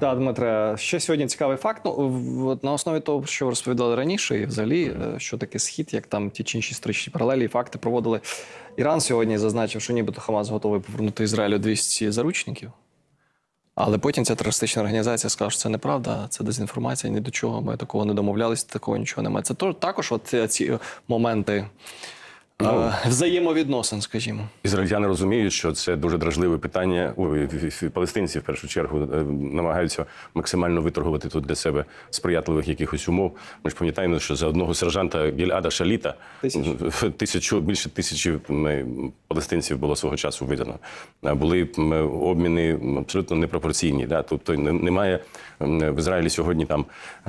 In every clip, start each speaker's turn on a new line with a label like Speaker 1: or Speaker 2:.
Speaker 1: Так, Дмитре, ще сьогодні цікавий факт. Ну, на основі того, що ви розповідали раніше, і взагалі, е, що таке схід, як там ті чи інші історичні паралелі і факти проводили. Іран сьогодні зазначив, що нібито Хамас готовий повернути Ізраїлю 200 заручників. Але потім ця терористична організація сказала, що це неправда, це дезінформація, ні до чого. Ми такого не домовлялися, такого нічого немає. Це також от ці моменти е, взаємовідносин, скажімо.
Speaker 2: Ізраїльтяни розуміють, що це дуже дражливе питання. Ой, в- палестинці в першу чергу е, намагаються максимально виторгувати тут для себе сприятливих якихось умов. Ми ж пам'ятаємо, що за одного сержанта Гільада Шаліта
Speaker 1: Тисячу.
Speaker 2: тисячу більше тисячі палестинців було свого часу видано. Були обміни абсолютно непропорційні. Да? Тобто немає в Ізраїлі сьогодні там,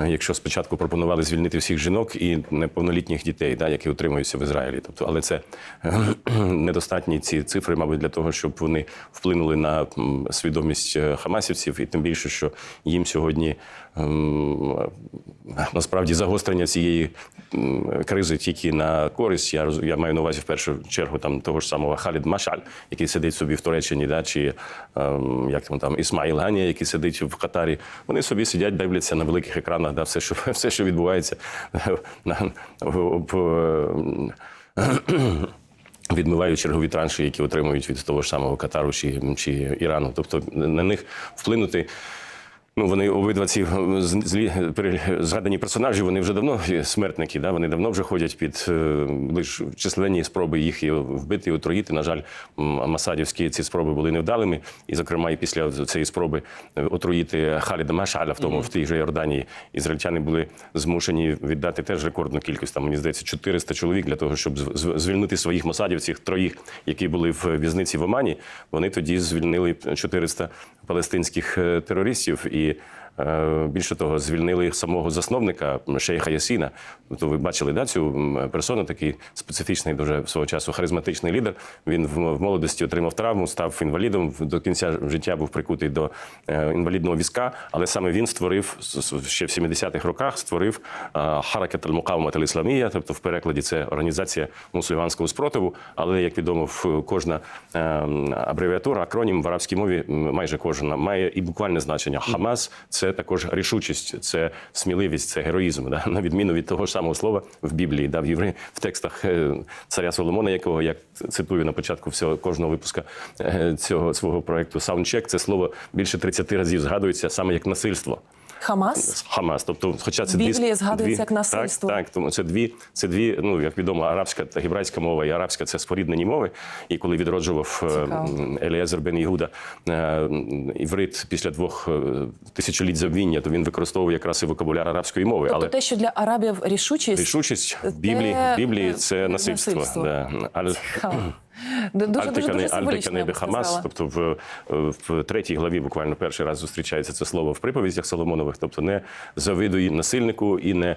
Speaker 2: якщо спочатку пропонували звільнити всіх жінок і неповнолітніх дітей, да, які утримуються в Ізраїлі. Тобто, але це е, недостатні ці цифри, мабуть, для того, щоб вони вплинули на свідомість е, хамасівців, і тим більше, що їм сьогодні ем, насправді загострення цієї кризи тільки на користь. Я я маю на увазі в першу чергу там того ж самого Халід Машаль, який сидить собі в Туреччині, да, чи ем, як там, там Ісмаїл Ганія, який сидить в Катарі. Вони собі сидять, дивляться на великих екранах, да, все, що все, що відбувається на, в- в- відмивають чергові транші, які отримують від того ж самого Катару чи, чи Ірану. Тобто на них вплинути. Ну, вони обидва ці злі пере- згадані персонажі, вони вже давно смертники, да? вони давно вже ходять під е, лише численні спроби їх і вбити, і отруїти. На жаль, масадівські ці спроби були невдалими. І, зокрема, і після цієї спроби е, отруїти Халіда Машаля в тому, в тій же Йорданії, ізраїльтяни були змушені віддати теж рекордну кількість, там, мені здається, 400 чоловік для того, щоб звільнити своїх масадівців, троїх, які були в в'язниці в Омані. Вони тоді звільнили 400 палестинських е, терористів і. Е, Більше того, звільнили самого засновника Шейха Ясіна. То ви бачили да, цю персону, такий специфічний, дуже свого часу харизматичний лідер. Він в, молодості отримав травму, став інвалідом. До кінця життя був прикутий до е, інвалідного візка. Але саме він створив ще в 70-х роках створив Харакет аль-Мукавмат аль-Ісламія, тобто в перекладі це організація мусульманського спротиву. Але як відомо, кожна е, абревіатура, акронім в арабській мові майже кожна має і буквальне значення. Хамас це також рішучість, це сміливість, це героїзм. Да? На відміну від того ж самого слова в Біблії, да? в євреї в текстах е, царя Соломона, якого я цитую на початку всього кожного випуска е, цього свого проекту Саундчек, це слово більше 30 разів згадується саме як насильство.
Speaker 3: Хамас
Speaker 2: Хамас, тобто, хоча це
Speaker 3: В
Speaker 2: дві
Speaker 3: Біблії згадується як насильство.
Speaker 2: Так, так, тому це дві, це дві, ну як відомо, арабська та гебрайська мова і арабська це споріднені мови. І коли відроджував е, Еліезер бен Ігуда е, іврит після двох е, тисячоліть забвіння, то він використовував якраз і вокабуляр арабської мови.
Speaker 3: тобто
Speaker 2: Але
Speaker 3: те, що для арабів рішучість,
Speaker 2: рішучість в Біблії, в Біблії це насильство.
Speaker 3: насильство.
Speaker 2: Да. Але
Speaker 3: Дуже дуже дуже я би
Speaker 2: Хамас, тобто в, в третій главі буквально перший раз зустрічається це слово в приповістях Соломонових, тобто не завидуй насильнику і не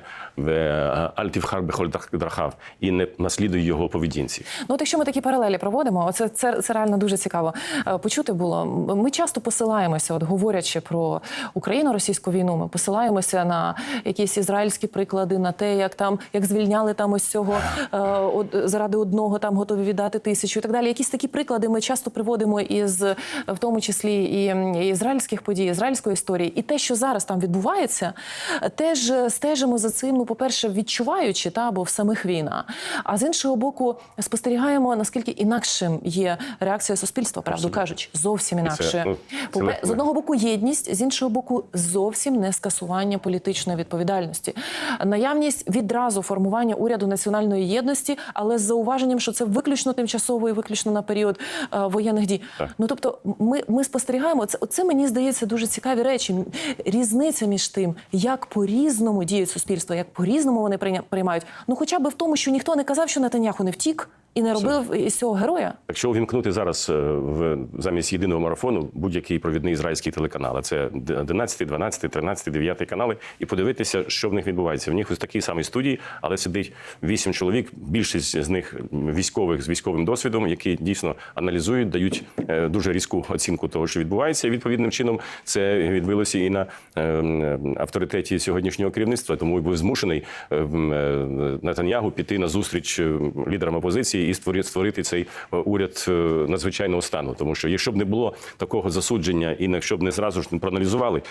Speaker 2: альтівхар бехоль драхав, і не наслідуй його поведінці.
Speaker 3: Ну, от якщо ми такі паралелі проводимо, оце це, це реально дуже цікаво. Е, Почути було. Ми часто посилаємося, от говорячи про Україно-російську війну, ми посилаємося на якісь ізраїльські приклади, на те, як там як звільняли там ось цього е, заради одного там готові віддати тисячу і так далі. Якісь такі приклади ми часто приводимо із в тому числі і, ізраїльських подій, ізраїльської історії, і те, що зараз там відбувається, теж е, стежимо за цим. Ну, по-перше, відчуваючи та бо в самих війна. А з іншого боку, спостерігаємо наскільки інакшим є реакція суспільства, правду кажучи, зовсім інакше.
Speaker 2: ну, це
Speaker 3: з одного боку єдність, з іншого боку, зовсім не скасування політичної відповідальності. Наявність відразу формування уряду національної єдності, але з зауваженням, що це виключно тимчасово і виключно на період е, воєнних дій. Ну тобто, ми, ми спостерігаємо це. Оце мені здається дуже цікаві речі. Різниця між тим, як по-різному діють суспільство, як по-різному вони прийня- приймають. Ну, хоча б в тому, що ніхто не казав, що Нетаньяху не втік і не робив із цього героя.
Speaker 2: Якщо увімкнути зараз е, в замість єдиного марафону будь-який провідний ізраїльський телеканал, а це 11, 12, 13, 9 канали, і подивитися, що в них відбувається. В них ось такій самій студії, але сидить вісім чоловік. Більшість з них військових з військовим досвідом. Досвідом, які дійсно аналізують, дають е, дуже різку оцінку того, що відбувається. Відповідним чином це відбилося і на е, авторитеті сьогоднішнього керівництва. Тому був змушений е, е, піти на зустріч лідерам опозиції і створити, цей уряд надзвичайного стану. Тому що якщо б не було такого засудження, і якщо б не зразу ж не проаналізували,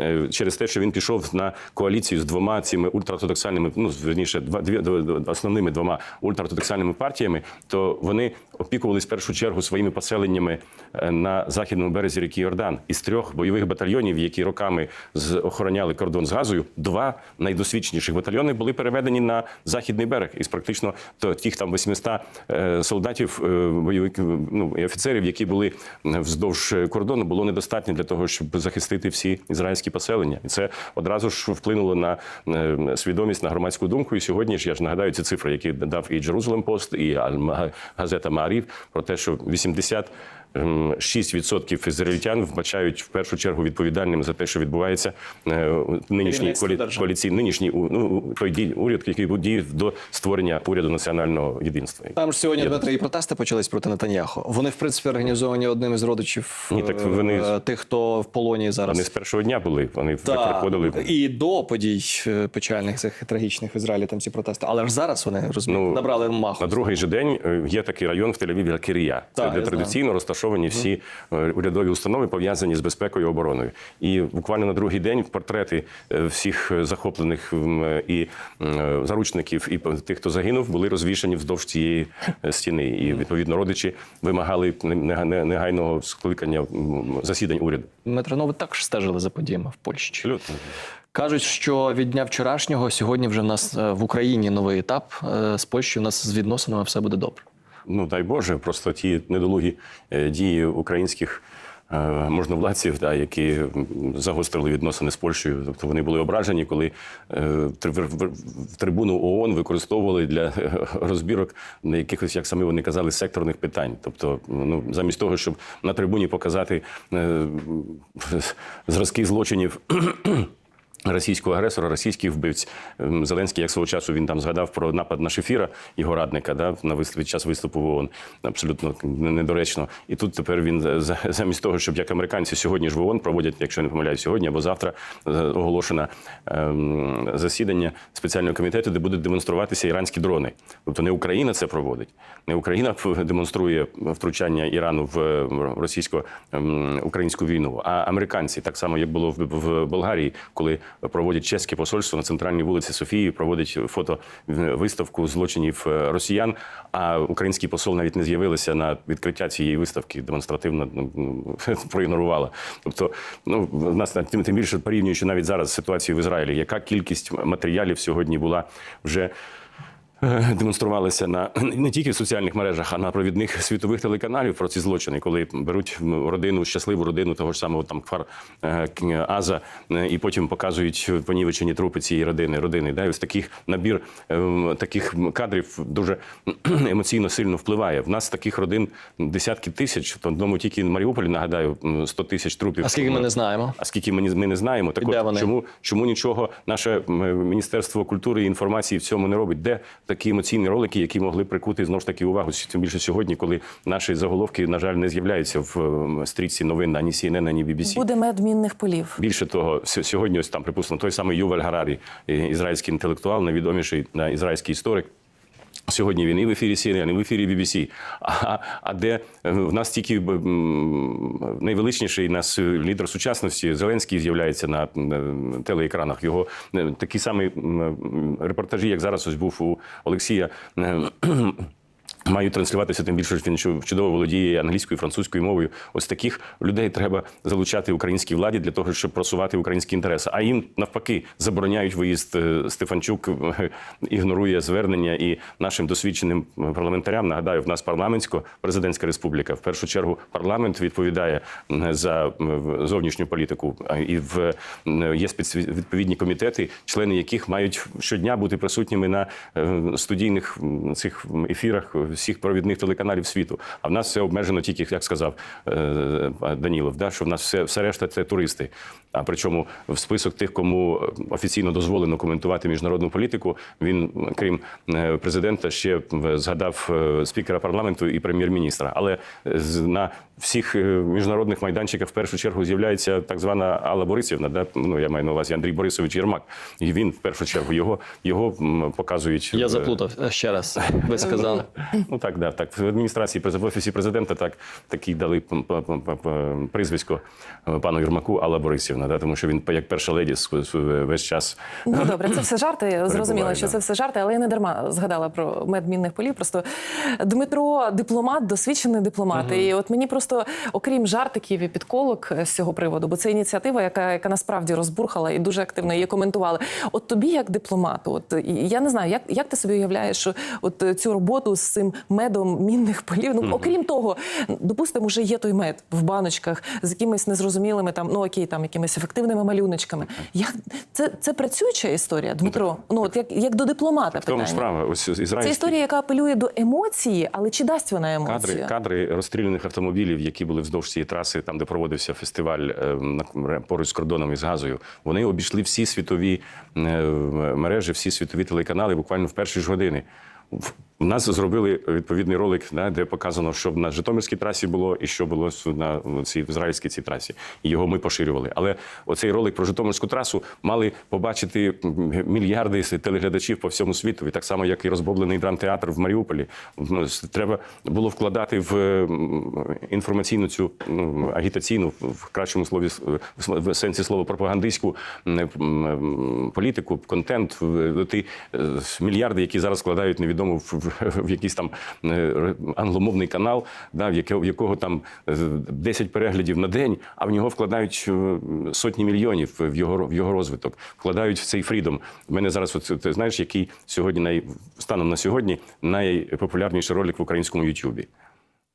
Speaker 2: е, через те, що він пішов на коаліцію з двома цими ультраортодоксальними, ну верніше, два дві- основними двома ультраортодоксальними партіями, то вони опікувались в першу чергу своїми поселеннями е, на західному березі ріки Йордан. Із трьох бойових батальйонів, які роками охороняли кордон з Газою, два найдосвідченіших батальйони були переведені на західний берег. Із практично то тих там 800 е, солдатів, е, бойовиків ну і офіцерів, які були вздовж кордону, було недостатньо для того, щоб захистити всі ізраїльські поселення. І це одразу ж вплинуло на свідомість на громадську думку. І сьогодні ж я ж нагадаю ці цифри, які дав і Jerusalem Post, і газета Марів про те, що 80 ем, 6% ізраїльтян вбачають в першу чергу відповідальним за те, що відбувається е, нинішній
Speaker 1: Керівництво
Speaker 2: коалі...
Speaker 1: держави.
Speaker 2: коаліційний нинішній ну, той дій уряд, який був діяв до створення уряду національного єдинства.
Speaker 1: Там ж сьогодні Дмитро, і протести почались проти Нетаньяху. Вони, в принципі, організовані одним із родичів
Speaker 2: Ні, так
Speaker 1: е,
Speaker 2: вони-
Speaker 1: тих, хто в полоні зараз.
Speaker 2: Вони з першого дня були. Вони
Speaker 1: Так.
Speaker 2: приходили.
Speaker 1: І до подій е, печальних цих трагічних в Ізраїлі там ці протести. Але ж зараз вони розумієте,
Speaker 2: Ну,
Speaker 1: набрали маху.
Speaker 2: На другий же день є такий район в Тель-Авіві Кирія. Це де традиційно розташовані всі е, урядові установи, пов'язані з безпекою і обороною. І буквально на другий день портрети е, всіх е, захоплених і заручників, і тих, хто загинув, були розвішані вздовж цієї стіни. І відповідно родичі вимагали нега- негайного скликання засідань уряду.
Speaker 1: Дмитро, ну ви також стежили за подіями в Польщі.
Speaker 2: Абсолютно.
Speaker 1: Кажуть, що від дня вчорашнього сьогодні вже в нас в Україні новий етап з Польщею. У нас з відносинами все буде добре.
Speaker 2: Ну дай Боже, просто ті недолугі е, дії українських. е, Можновладців, да, які загострили відносини з Польщею, тобто вони були ображені, коли е, в- трибуну ООН використовували для розбірок на якихось, як самі вони казали, секторних питань. Тобто, ну замість того, щоб на трибуні показати зразки злочинів російського агресора, російських вбивць. Ем, Зеленський, як свого часу, він там згадав про напад на Шефіра, його радника, да, на виступ, час виступу в ООН. Абсолютно недоречно. І тут тепер він за- замість того, щоб як американці сьогодні ж в ООН проводять, якщо не помиляю, сьогодні або завтра е, оголошено ем, засідання спеціального комітету, де будуть демонструватися іранські дрони. Тобто не Україна це проводить, не Україна демонструє втручання Ірану в російсько-українську війну, а американці, так само як було в Болгарії, коли проводять чеське посольство на центральній вулиці Софії, проводить фото виставку злочинів е, росіян. А український посол навіть не з'явилися на відкриття цієї виставки, демонстративно ну, проігнорувала. Тобто, ну в нас тим, тим більше порівнюючи навіть зараз ситуацію в Ізраїлі, яка кількість матеріалів сьогодні була вже. Е, Демонструвалися на не тільки в соціальних мережах, а на провідних світових телеканалів про ці злочини, коли беруть родину, щасливу родину того ж самого там Кфар е, Аза, е, і потім показують понівечені трупи цієї родини. Родини, да, і ось таких набір таких кадрів дуже емоційно сильно впливає. В нас таких родин десятки тисяч. В одному тільки в Маріуполі нагадаю м, 100 тисяч трупів.
Speaker 1: А скільки ми не знаємо?
Speaker 2: А скільки ми, ми не знаємо, так от, чому, чому нічого наше Міністерство культури і інформації в цьому не робить? Де такі емоційні ролики, які могли прикути знову ж таки увагу? Тим більше сьогодні, коли наші заголовки, на жаль, не з'являються в м, стрічці новин ані CNN, ані BBC.
Speaker 3: Буде мед мінних полів.
Speaker 2: Більше того, сьогодні ось там, припустимо, той самий Юваль Гарарі, ізраїльський інтелектуал, найвідоміший е, ізраїльський історик. Сьогодні він і в ефірі CNN, і в ефірі BBC. А, а де е, в нас тільки найвеличніший нас е, лідер сучасності Зеленський з'являється на телеекранах. Його е, такі самі репортажі, як зараз ось був у Олексія. Е, Мають транслюватися, тим більше він чудово володіє англійською, французькою мовою. Ось таких людей треба залучати українській владі для того, щоб просувати українські інтереси. А їм навпаки забороняють виїзд. Е, Стефанчук е, ігнорує звернення і нашим досвідченим парламентарям. Нагадаю, в нас парламентсько-президентська республіка. В першу чергу парламент відповідає за зовнішню політику. І в є відповідні комітети, члени яких мають щодня бути присутніми на е, студійних цих ефірах всіх провідних телеканалів світу. А в нас все обмежено тільки, як сказав е, Данілов, да, що в нас все, все решта це туристи. А причому в список тих, кому офіційно дозволено коментувати міжнародну політику, він, крім е, президента, ще згадав е, спікера парламенту і прем'єр-міністра. Але на всіх е, міжнародних майданчиках в першу чергу з'являється так звана Алла Борисівна. Да? Ну я маю на увазі Андрій Борисович Єрмак. І він в першу чергу його, його показують.
Speaker 1: Я заплутав Е, ще раз. Ви сказали.
Speaker 2: Ну так, да, так. В адміністрації в офісі президента так такі дали п- п- п- п- прізвисько е, пану Єрмаку Алла Борисівна, да, тому що він як перша леді весь час.
Speaker 3: Ну добре, це все жарти. Зрозуміло, що це все жарти, але я не дарма згадала про мед мінних полів. Просто Дмитро дипломат, досвідчений дипломат. І от мені просто, окрім жартиків і підколок з цього приводу, бо це ініціатива, яка, яка насправді розбурхала і дуже активно її коментували. От тобі, як дипломату, от я не знаю, як, як ти собі уявляєш, що от е, цю роботу з цим медом мінних полів. Ну окрім того, допустимо, вже є той мед в баночках з якимись незрозумілими там, ну окей, там якимись ефективними малюночками. Як це, це працююча історія, Дмитро? Ну от як, як до дипломата
Speaker 2: В тому справа, ось
Speaker 3: Це історія, яка апелює до емоції, але чи дасть вона емоцію?
Speaker 2: кадри, кадри розстріляних автомобілів, які були вздовж цієї траси, там де проводився фестиваль е, поруч з кордоном із Газою. Вони обійшли всі світові е, мережі, всі світові телеканали буквально в перші ж години. У нас зробили відповідний ролик, де показано, що на Житомирській трасі було і що було на цій ізраїльській цій трасі. І його ми поширювали. Але оцей ролик про Житомирську трасу мали побачити мільярди телеглядачів по всьому світу. І так само, як і розбомблений драмтеатр в Маріуполі. Ну, Треба було вкладати в інформаційну цю ну, агітаційну, в кращому слові в сенсі слова пропагандистську політику, контент, ті е, мільярди, які зараз складають невідомо в, в, в якийсь там е, англомовний канал, да, в, якого, в якого там е, 10 переглядів на день, а в нього вкладають е, сотні мільйонів в його, в його розвиток, вкладають в цей фрідом. У мене зараз, от, ти знаєш, який сьогодні най, станом на сьогодні найпопулярніший ролик в українському Ютубі.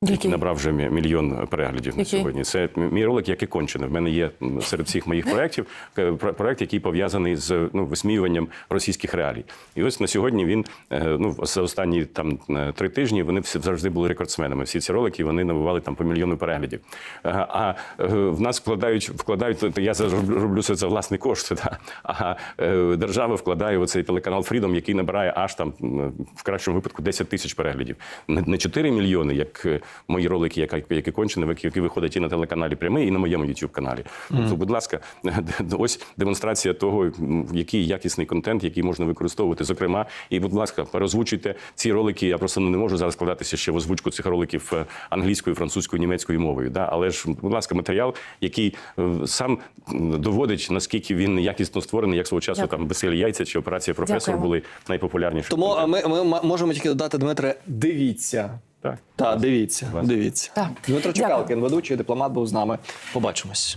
Speaker 2: Який набрав вже мільйон переглядів на сьогодні. Це мій ролик, як і кончене. В мене є серед всіх моїх проєктів е, про- проєкт, який пов'язаний з ну, висміюванням російських реалій. І ось на сьогодні він е, ну за останні там е, три тижні вони всі завжди були рекордсменами. Всі ці ролики вони набували там по мільйону переглядів. А в нас вкладають, вкладають. Я роблю це за власний кошти. Да? А держава вкладає в цей телеканал Freedom, який набирає аж там в кращому випадку 10 тисяч переглядів. Не не 4 мільйони, як мої ролики, які, які кончені, які виходять і на телеканалі прямий, і на моєму youtube каналі. То, будь ласка, ось демонстрація того, який якісний контент, який можна використовувати. Зокрема, і будь ласка, переозвучуйте ці ролики. Я просто не можу зараз складатися ще в озвучку цих роликів е, англійською, французькою, німецькою мовою. Да? Але ж, будь ласка, матеріал, який е, сам доводить, наскільки він якісно створений, як свого часу
Speaker 3: Дякую.
Speaker 2: там веселі яйця чи операція професор
Speaker 3: Дякуємо.
Speaker 2: були найпопулярніші.
Speaker 1: Тому ми, ми можемо тільки додати, Дмитре, дивіться.
Speaker 2: Так.
Speaker 1: Так, дивіться, дивіться.
Speaker 3: Так.
Speaker 1: Дмитро Чекалкін, ведучий дипломат, був з нами. Побачимось.